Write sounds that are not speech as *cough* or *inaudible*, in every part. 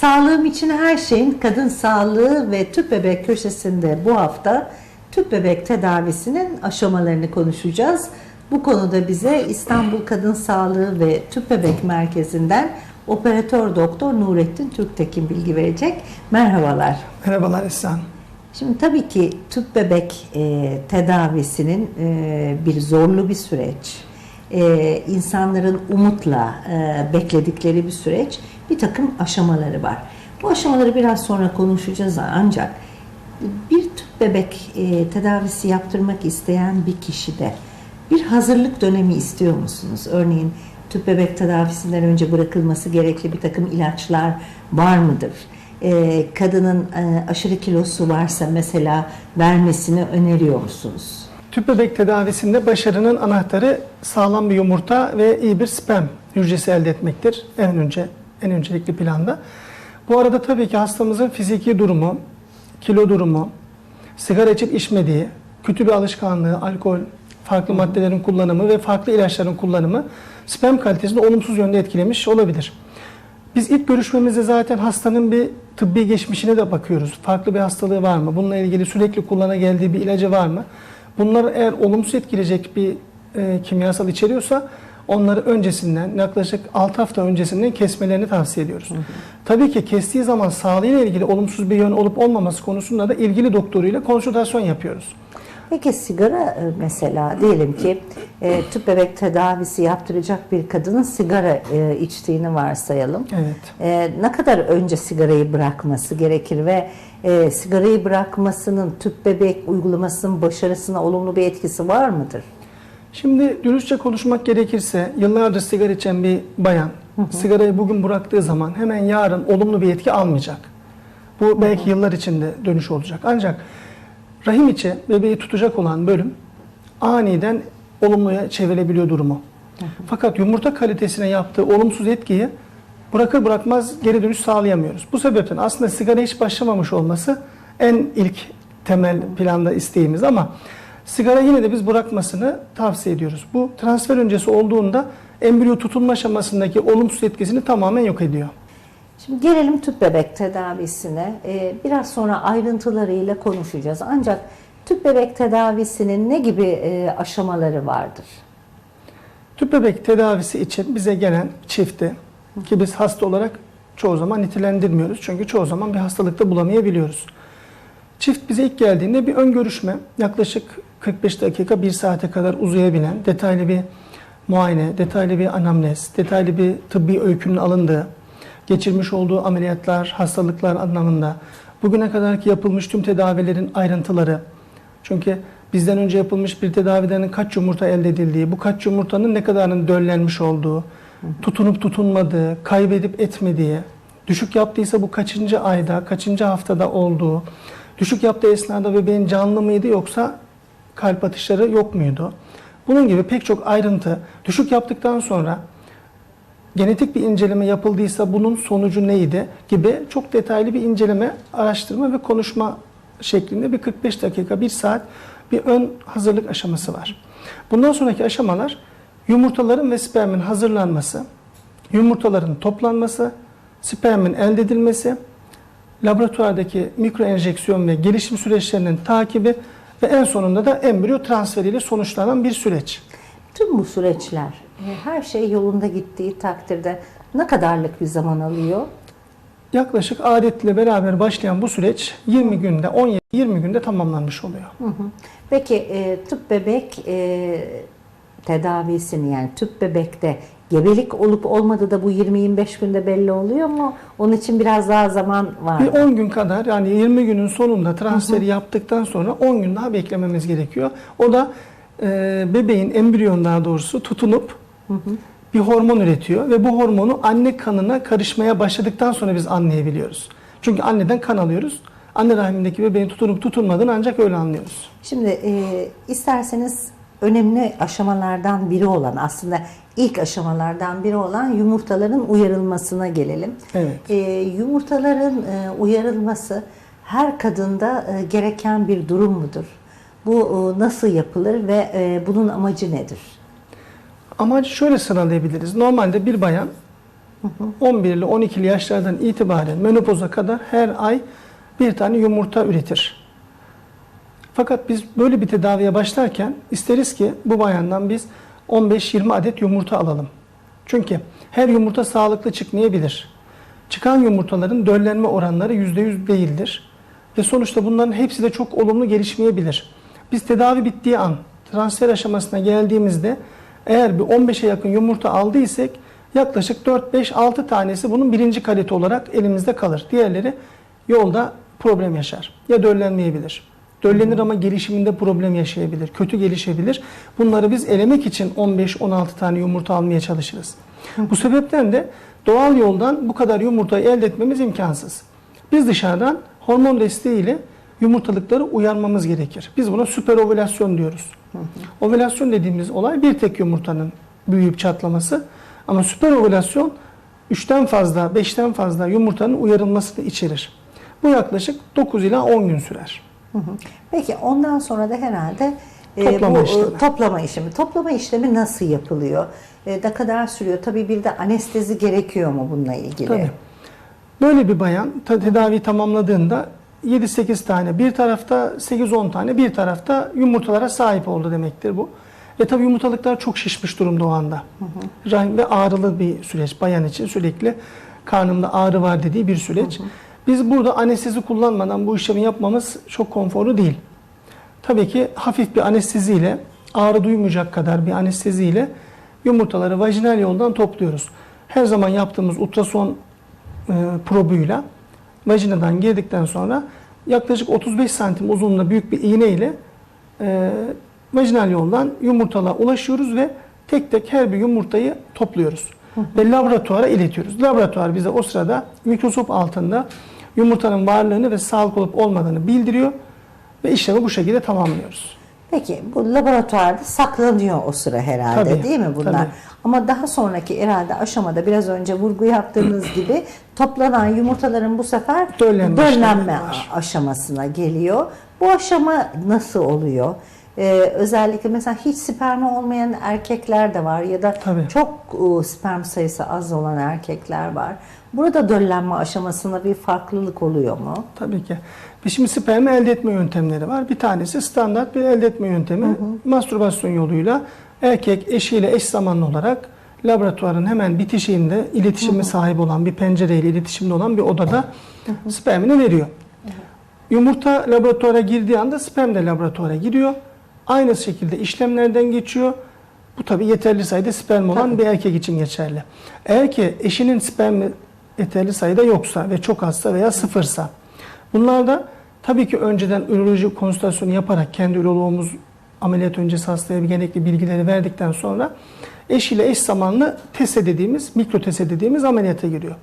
Sağlığım için her şeyin kadın sağlığı ve tüp bebek köşesinde bu hafta tüp bebek tedavisinin aşamalarını konuşacağız. Bu konuda bize İstanbul Kadın Sağlığı ve Tüp Bebek Merkezi'nden operatör doktor Nurettin Türktekin bilgi verecek. Merhabalar. Merhabalar İhsan. Şimdi tabii ki tüp bebek e, tedavisinin e, bir zorlu bir süreç. E, insanların umutla e, bekledikleri bir süreç. Bir takım aşamaları var. Bu aşamaları biraz sonra konuşacağız ancak bir tüp bebek e, tedavisi yaptırmak isteyen bir kişide bir hazırlık dönemi istiyor musunuz? Örneğin tüp bebek tedavisinden önce bırakılması gerekli bir takım ilaçlar var mıdır? Ee, kadının e, aşırı kilosu varsa mesela vermesini öneriyor musunuz? Tüp bebek tedavisinde başarının anahtarı sağlam bir yumurta ve iyi bir sperm hücresi elde etmektir. En önce en öncelikli planda. Bu arada tabii ki hastamızın fiziki durumu, kilo durumu, sigara içip içmediği, kötü bir alışkanlığı, alkol, farklı maddelerin kullanımı ve farklı ilaçların kullanımı sperm kalitesini olumsuz yönde etkilemiş olabilir. Biz ilk görüşmemizde zaten hastanın bir tıbbi geçmişine de bakıyoruz. Farklı bir hastalığı var mı? Bununla ilgili sürekli kullana geldiği bir ilacı var mı? Bunlar eğer olumsuz etkileyecek bir e, kimyasal içeriyorsa onları öncesinden yaklaşık 6 hafta öncesinden kesmelerini tavsiye ediyoruz. Hı hı. Tabii ki kestiği zaman sağlığıyla ilgili olumsuz bir yön olup olmaması konusunda da ilgili doktoruyla konsültasyon yapıyoruz. Peki sigara e, mesela diyelim ki e, tüp bebek tedavisi yaptıracak bir kadının sigara e, içtiğini varsayalım. Evet. E, ne kadar önce sigarayı bırakması gerekir ve e, sigarayı bırakmasının tüp bebek uygulamasının başarısına olumlu bir etkisi var mıdır? Şimdi dürüstçe konuşmak gerekirse yıllardır sigara içen bir bayan hı hı. sigarayı bugün bıraktığı zaman hemen yarın olumlu bir etki almayacak. Bu belki hı hı. yıllar içinde dönüş olacak. Ancak rahim içi bebeği tutacak olan bölüm aniden olumluya çevirebiliyor durumu. Hı hı. Fakat yumurta kalitesine yaptığı olumsuz etkiyi bırakır bırakmaz geri dönüş sağlayamıyoruz. Bu sebepten aslında sigara hiç başlamamış olması en ilk temel planda isteğimiz ama sigara yine de biz bırakmasını tavsiye ediyoruz. Bu transfer öncesi olduğunda embriyo tutulma aşamasındaki olumsuz etkisini tamamen yok ediyor. Şimdi gelelim tüp bebek tedavisine. Ee, biraz sonra ayrıntılarıyla konuşacağız. Ancak tüp bebek tedavisinin ne gibi e, aşamaları vardır? Tüp bebek tedavisi için bize gelen çifti ki biz hasta olarak çoğu zaman nitelendirmiyoruz. Çünkü çoğu zaman bir hastalıkta bulamayabiliyoruz. Çift bize ilk geldiğinde bir ön görüşme yaklaşık 45 dakika 1 saate kadar uzayabilen detaylı bir muayene, detaylı bir anamnez, detaylı bir tıbbi öykünün alındığı, geçirmiş olduğu ameliyatlar, hastalıklar anlamında, bugüne kadarki yapılmış tüm tedavilerin ayrıntıları, çünkü bizden önce yapılmış bir tedaviden kaç yumurta elde edildiği, bu kaç yumurtanın ne kadarının döllenmiş olduğu, tutunup tutunmadığı, kaybedip etmediği, düşük yaptıysa bu kaçıncı ayda, kaçıncı haftada olduğu, düşük yaptığı esnada bebeğin canlı mıydı yoksa kalp atışları yok muydu? Bunun gibi pek çok ayrıntı, düşük yaptıktan sonra genetik bir inceleme yapıldıysa bunun sonucu neydi gibi çok detaylı bir inceleme, araştırma ve konuşma şeklinde bir 45 dakika, 1 saat bir ön hazırlık aşaması var. Bundan sonraki aşamalar yumurtaların ve spermin hazırlanması, yumurtaların toplanması, spermin elde edilmesi, laboratuvardaki mikro enjeksiyon ve gelişim süreçlerinin takibi ve en sonunda da embriyo transferiyle sonuçlanan bir süreç. Tüm bu süreçler e, her şey yolunda gittiği takdirde ne kadarlık bir zaman alıyor? Yaklaşık adetle beraber başlayan bu süreç 20 günde 17 20 günde tamamlanmış oluyor. Hı hı. Peki e, tüp bebek e, tedavisini yani tüp bebekte gebelik olup olmadığı da bu 20-25 günde belli oluyor mu? Onun için biraz daha zaman var. Bir 10 gün kadar yani 20 günün sonunda transferi hı hı. yaptıktan sonra 10 gün daha beklememiz gerekiyor. O da e, bebeğin embriyon daha doğrusu tutunup hı hı. bir hormon üretiyor ve bu hormonu anne kanına karışmaya başladıktan sonra biz anlayabiliyoruz. Çünkü anneden kan alıyoruz. Anne rahmindeki bebeğin tutunup tutunmadığını ancak öyle anlıyoruz. Şimdi e, isterseniz önemli aşamalardan biri olan aslında ilk aşamalardan biri olan yumurtaların uyarılmasına gelelim. Evet. E, yumurtaların e, uyarılması her kadında e, gereken bir durum mudur? Bu e, nasıl yapılır ve e, bunun amacı nedir? Amacı şöyle sıralayabiliriz. Normalde bir bayan 11 ile 12'li yaşlardan itibaren menopoza kadar her ay bir tane yumurta üretir. Fakat biz böyle bir tedaviye başlarken isteriz ki bu bayandan biz 15-20 adet yumurta alalım. Çünkü her yumurta sağlıklı çıkmayabilir. Çıkan yumurtaların döllenme oranları %100 değildir. Ve sonuçta bunların hepsi de çok olumlu gelişmeyebilir. Biz tedavi bittiği an transfer aşamasına geldiğimizde eğer bir 15'e yakın yumurta aldıysak yaklaşık 4-5-6 tanesi bunun birinci kalite olarak elimizde kalır. Diğerleri yolda problem yaşar. Ya döllenmeyebilir. Döllenir ama gelişiminde problem yaşayabilir. Kötü gelişebilir. Bunları biz elemek için 15-16 tane yumurta almaya çalışırız. Bu sebepten de doğal yoldan bu kadar yumurtayı elde etmemiz imkansız. Biz dışarıdan hormon desteğiyle yumurtalıkları uyarmamız gerekir. Biz buna süper ovülasyon diyoruz. Ovülasyon dediğimiz olay bir tek yumurtanın büyüyüp çatlaması. Ama süper ovülasyon 3'ten fazla, 5'ten fazla yumurtanın uyarılmasını içerir. Bu yaklaşık 9 ila 10 gün sürer. Hı hı. Peki ondan sonra da herhalde e, Toplama bu e, işlemi. toplama işlemi. Toplama işlemi nasıl yapılıyor? E, ne kadar sürüyor? Tabii bir de anestezi gerekiyor mu bununla ilgili? Tabii. Böyle bir bayan tedavi tamamladığında 7-8 tane bir tarafta 8-10 tane bir tarafta yumurtalara sahip oldu demektir bu. Ve tabii yumurtalıklar çok şişmiş durumda o anda. Rahim Ve ağrılı bir süreç bayan için sürekli karnımda ağrı var dediği bir süreç. Biz burada anestezi kullanmadan bu işlemi yapmamız çok konforlu değil. Tabii ki hafif bir anesteziyle ağrı duymayacak kadar bir anesteziyle yumurtaları vajinal yoldan topluyoruz. Her zaman yaptığımız ultrason e, probuyla vajinadan girdikten sonra yaklaşık 35 santim uzunluğunda büyük bir iğne ile e, vajinal yoldan yumurtalığa ulaşıyoruz ve tek tek her bir yumurtayı topluyoruz. Ve laboratuvara iletiyoruz. Laboratuvar bize o sırada mikroskop altında yumurtanın varlığını ve sağlık olup olmadığını bildiriyor ve işlemi bu şekilde tamamlıyoruz. Peki bu laboratuvarda saklanıyor o sıra herhalde Tabii, değil mi bunlar? tabii. Ama daha sonraki herhalde aşamada biraz önce vurgu yaptığınız *clears throat* gibi toplanan yumurtaların bu sefer Döllenme aşamasına geliyor. Bu aşama nasıl oluyor? Ee, özellikle mesela hiç spermi olmayan erkekler de var ya da Tabii. çok e, sperm sayısı az olan erkekler var. Burada döllenme aşamasında bir farklılık oluyor mu? Tabii ki. Biz şimdi spermi elde etme yöntemleri var. Bir tanesi standart bir elde etme yöntemi. Mastürbasyon yoluyla erkek eşiyle eş zamanlı olarak laboratuvarın hemen bitişiğinde iletişimi sahip olan bir pencereyle iletişimde olan bir odada spermini veriyor. Yumurta laboratuvara girdiği anda sperm de laboratuvara giriyor. Aynı şekilde işlemlerden geçiyor. Bu tabi yeterli sayıda sperm olan Tabii. bir erkek için geçerli. Eğer ki eşinin spermi yeterli sayıda yoksa ve çok azsa veya sıfırsa bunlar da tabii ki önceden üroloji konsültasyonu yaparak kendi üroloğumuz ameliyat öncesi hastaya bir gerekli bilgileri verdikten sonra eşiyle eş zamanlı TESE dediğimiz, mikro TESE dediğimiz ameliyata giriyor.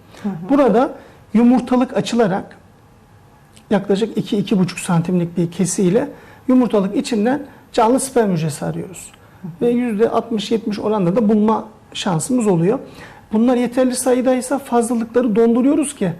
Burada yumurtalık açılarak yaklaşık 2-2,5 santimlik bir kesiyle yumurtalık içinden canlı sperm hücresi arıyoruz. Ve %60-70 oranda da bulma şansımız oluyor. Bunlar yeterli sayıdaysa fazlalıkları donduruyoruz ki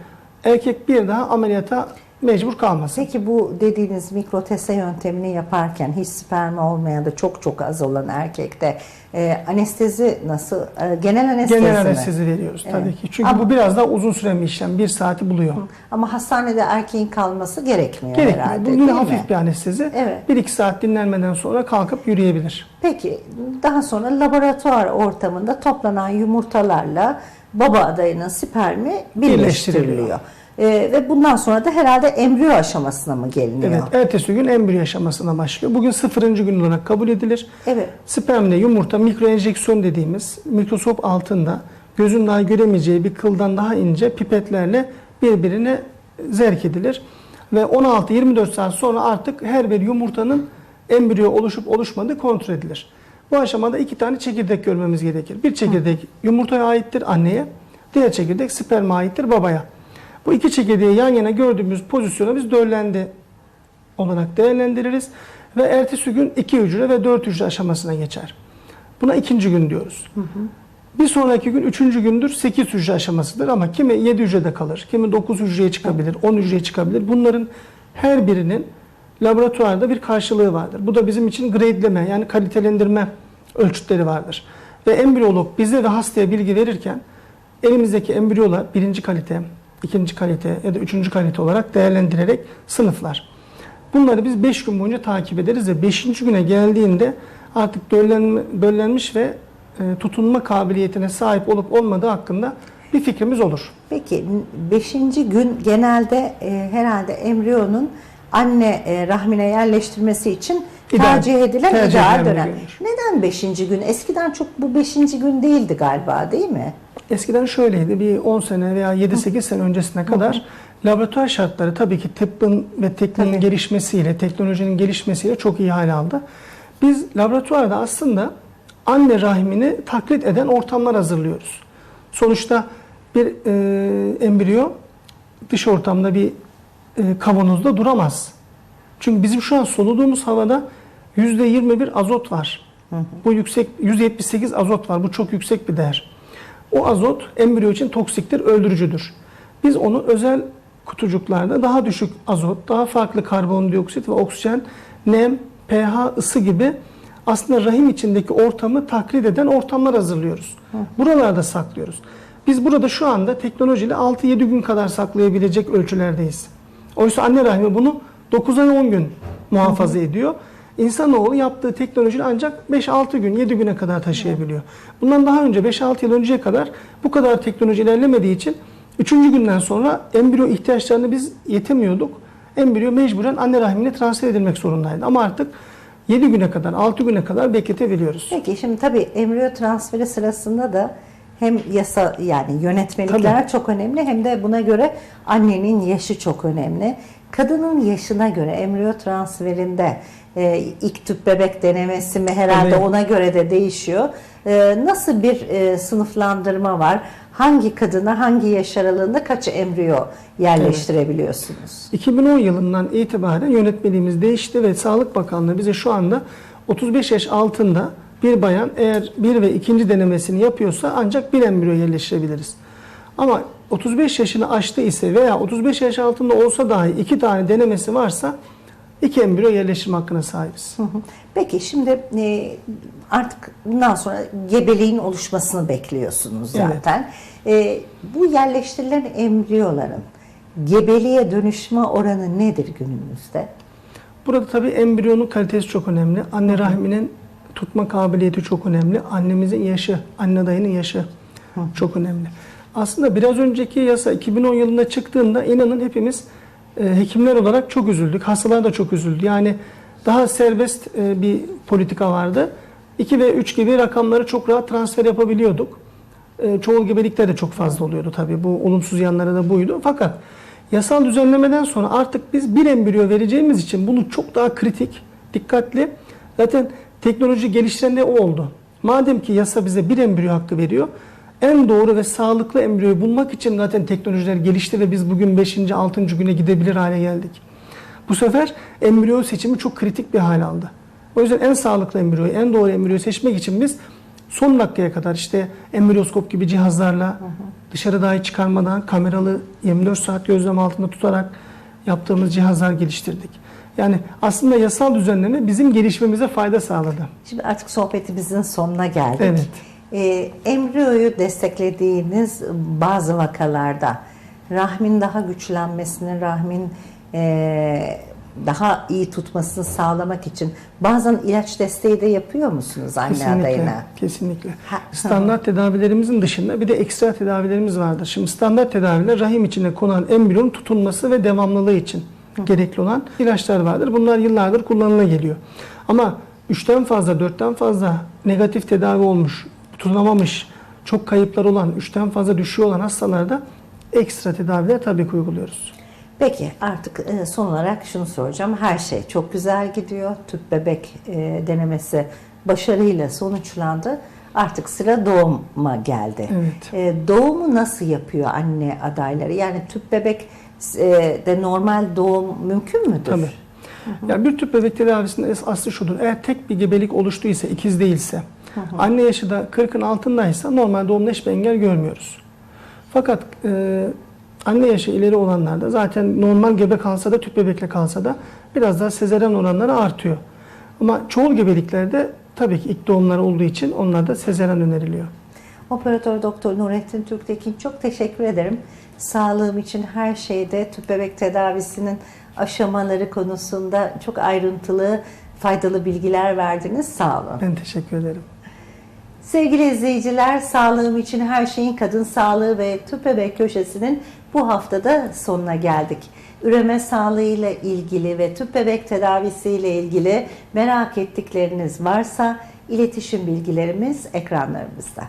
erkek bir daha ameliyata mecbur kalmasın. Peki bu dediğiniz mikrotese yöntemini yaparken hiç spermi olmayan da çok çok az olan erkekte e, anestezi nasıl? E, genel anestezi Genel mi? anestezi veriyoruz Evet. tabii ki. Çünkü Ama- bu biraz daha uzun süren bir işlem. Bir saati buluyor. Ama hastanede erkeğin kalması gerekmiyor Gerekmiyor. herhalde. Bu yine değil hafif mi? bir anestezi. Evet. 1-2 saat dinlenmeden sonra kalkıp yürüyebilir. Peki daha sonra laboratuvar ortamında toplanan yumurtalarla baba adayının spermi birleştiriliyor. Birleştiriliyor. E, ve bundan sonra da herhalde embriyo aşamasına mı geliniyor? Evet, ertesi gün embriyo aşamasına başlıyor. Bugün sıfırıncı gün olarak kabul edilir. Evet. Spermle yumurta mikroenjeksiyon dediğimiz mikroskop altında gözün daha göremeyeceği bir kıldan daha ince pipetlerle birbirine zerk edilir. Ve 16-24 saat sonra artık her bir yumurtanın embriyo oluşup oluşmadığı kontrol edilir. Bu aşamada iki tane çekirdek görmemiz gerekir. Bir çekirdek yumurtaya aittir anneye, diğer çekirdek sperme aittir babaya. Bu iki çekirdeği yan yana gördüğümüz pozisyona biz döllendi olarak değerlendiririz ve ertesi gün iki hücre ve dört hücre aşamasına geçer. Buna ikinci gün diyoruz. Bir sonraki gün üçüncü gündür sekiz hücre aşamasıdır ama kimi yedi hücrede kalır, kimi dokuz hücreye çıkabilir, on hücreye çıkabilir. Bunların her birinin laboratuvarda bir karşılığı vardır. Bu da bizim için gradeleme yani kalitelendirme ölçütleri vardır. Ve embriyolog bize ve hastaya bilgi verirken elimizdeki embriyolar birinci kalite, ikinci kalite ya da üçüncü kalite olarak değerlendirerek sınıflar. Bunları biz 5 gün boyunca takip ederiz ve 5. güne geldiğinde artık döllenme, döllenmiş ve e, tutunma kabiliyetine sahip olup olmadığı hakkında bir fikrimiz olur. Peki 5. gün genelde e, herhalde embriyonun anne e, rahmine yerleştirmesi için İdeal, tercih edilen tercih ideal dönem. Neden 5. gün? Eskiden çok bu 5. gün değildi galiba değil mi? Eskiden şöyleydi, bir 10 sene veya 7-8 sene öncesine kadar laboratuvar şartları tabii ki tıbbın ve tekniğin Tabii. gelişmesiyle, teknolojinin gelişmesiyle çok iyi hale aldı. Biz laboratuvarda aslında anne rahmini taklit eden ortamlar hazırlıyoruz. Sonuçta bir e, embriyo dış ortamda bir e, kavanozda duramaz. Çünkü bizim şu an soluduğumuz havada %21 azot var. Bu yüksek 178 azot var. Bu çok yüksek bir değer. O azot embriyo için toksiktir, öldürücüdür. Biz onu özel kutucuklarda daha düşük azot, daha farklı karbondioksit ve oksijen, nem, pH, ısı gibi aslında rahim içindeki ortamı taklit eden ortamlar hazırlıyoruz. Buralarda saklıyoruz. Biz burada şu anda teknolojiyle 6-7 gün kadar saklayabilecek ölçülerdeyiz. Oysa anne rahmi bunu 9 ay 10 gün muhafaza ediyor. İnsanoğlu yaptığı teknolojiyi ancak 5-6 gün, 7 güne kadar taşıyabiliyor. Bundan daha önce 5-6 yıl önceye kadar bu kadar teknoloji ilerlemediği için 3. günden sonra embriyo ihtiyaçlarını biz yetemiyorduk. Embriyo mecburen anne rahmine transfer edilmek zorundaydı. Ama artık 7 güne kadar, 6 güne kadar bekletebiliyoruz. Peki şimdi tabii embriyo transferi sırasında da hem yasa yani yönetmelikler çok önemli hem de buna göre annenin yaşı çok önemli. Kadının yaşına göre embriyo transferinde e, ilk tüp bebek denemesi mi herhalde Tabii. ona göre de değişiyor. E, nasıl bir e, sınıflandırma var? Hangi kadına hangi yaş aralığında kaç embriyo yerleştirebiliyorsunuz? 2010 yılından itibaren yönetmeliğimiz değişti ve Sağlık Bakanlığı bize şu anda 35 yaş altında bir bayan eğer bir ve ikinci denemesini yapıyorsa ancak bir embriyo yerleştirebiliriz. Ama 35 yaşını aştı ise veya 35 yaş altında olsa dahi iki tane denemesi varsa iki embriyo yerleştirme hakkına sahibiz. Peki şimdi e, artık bundan sonra gebeliğin oluşmasını bekliyorsunuz Evet. zaten. E, bu yerleştirilen embriyoların gebeliğe dönüşme oranı nedir günümüzde? Burada tabii embriyonun kalitesi çok önemli. Anne rahminin tutma kabiliyeti çok önemli. Annemizin yaşı, anne dayının yaşı çok önemli. Aslında biraz önceki yasa 2010 yılında çıktığında inanın hepimiz e, hekimler olarak çok üzüldük. Hastalar da çok üzüldü. Yani daha serbest e, bir politika vardı. 2 ve 3 gibi rakamları çok rahat transfer yapabiliyorduk. E, çoğul gebelikte de çok fazla oluyordu tabii. Bu olumsuz yanları da buydu. Fakat yasal düzenlemeden sonra artık biz bir embriyo vereceğimiz için bunu çok daha kritik, dikkatli. Zaten teknoloji geliştiren de o oldu. Madem ki yasa bize bir embriyo hakkı veriyor, en doğru ve sağlıklı embriyoyu bulmak için zaten teknolojiler gelişti ve biz bugün 5. 6. güne gidebilir hale geldik. Bu sefer embriyo seçimi çok kritik bir hal aldı. O yüzden en sağlıklı embriyoyu, en doğru embriyoyu seçmek için biz son dakikaya kadar işte embriyoskop gibi cihazlarla dışarı dahi çıkarmadan kameralı 24 saat gözlem altında tutarak yaptığımız cihazlar geliştirdik. Yani aslında yasal düzenleme bizim gelişmemize fayda sağladı. Şimdi artık sohbetimizin sonuna geldik. Evet. E, embriyoyu desteklediğiniz bazı vakalarda rahmin daha güçlenmesini, rahmin e, daha iyi tutmasını sağlamak için bazen ilaç desteği de yapıyor musunuz anne adayına? Kesinlikle. Ha, Standart tedavilerimizin dışında bir de ekstra tedavilerimiz vardır. Şimdi standart tedaviler rahim içine konan embriyonun tutunması ve devamlılığı için gerekli olan ilaçlar vardır. Bunlar yıllardır kullanıla geliyor. Ama 3'ten fazla, 4'ten fazla negatif tedavi olmuş, tutunamamış, çok kayıplar olan, 3'ten fazla düşüyor olan hastalarda ekstra tedaviler tabii ki uyguluyoruz. Peki artık e, son olarak şunu soracağım. Her şey çok güzel gidiyor. Tüp bebek e, denemesi başarıyla sonuçlandı. Artık sıra doğuma geldi. Evet. E, doğumu nasıl yapıyor anne adayları? Yani tüp bebek de normal doğum mümkün müdür? Tabii. Ya bir tüp bebek tedavisinin aslı şudur. Eğer tek bir gebelik oluştuysa, ikiz değilse, anne yaşı da 40'ın altındaysa normal doğumda hiçbir engel görmüyoruz. Fakat e, anne yaşı ileri olanlarda zaten normal gebe kalsa da tüp bebekle kalsa da biraz daha sezaryen oranları artıyor. Ama çoğu gebeliklerde tabii ki ilk doğumlar olduğu için onlarda sezaryen öneriliyor. Operatör Doktor Nurettin Türktekin çok teşekkür ederim. Sağlığım için her şeyde tüp bebek tedavisinin aşamaları konusunda çok ayrıntılı, faydalı bilgiler verdiniz. Sağ olun. Ben teşekkür ederim. Sevgili izleyiciler, sağlığım için her şeyin kadın sağlığı ve tüp bebek köşesinin bu haftada sonuna geldik. Üreme sağlığı ile ilgili ve tüp bebek tedavisi ile ilgili merak ettikleriniz varsa iletişim bilgilerimiz ekranlarımızda.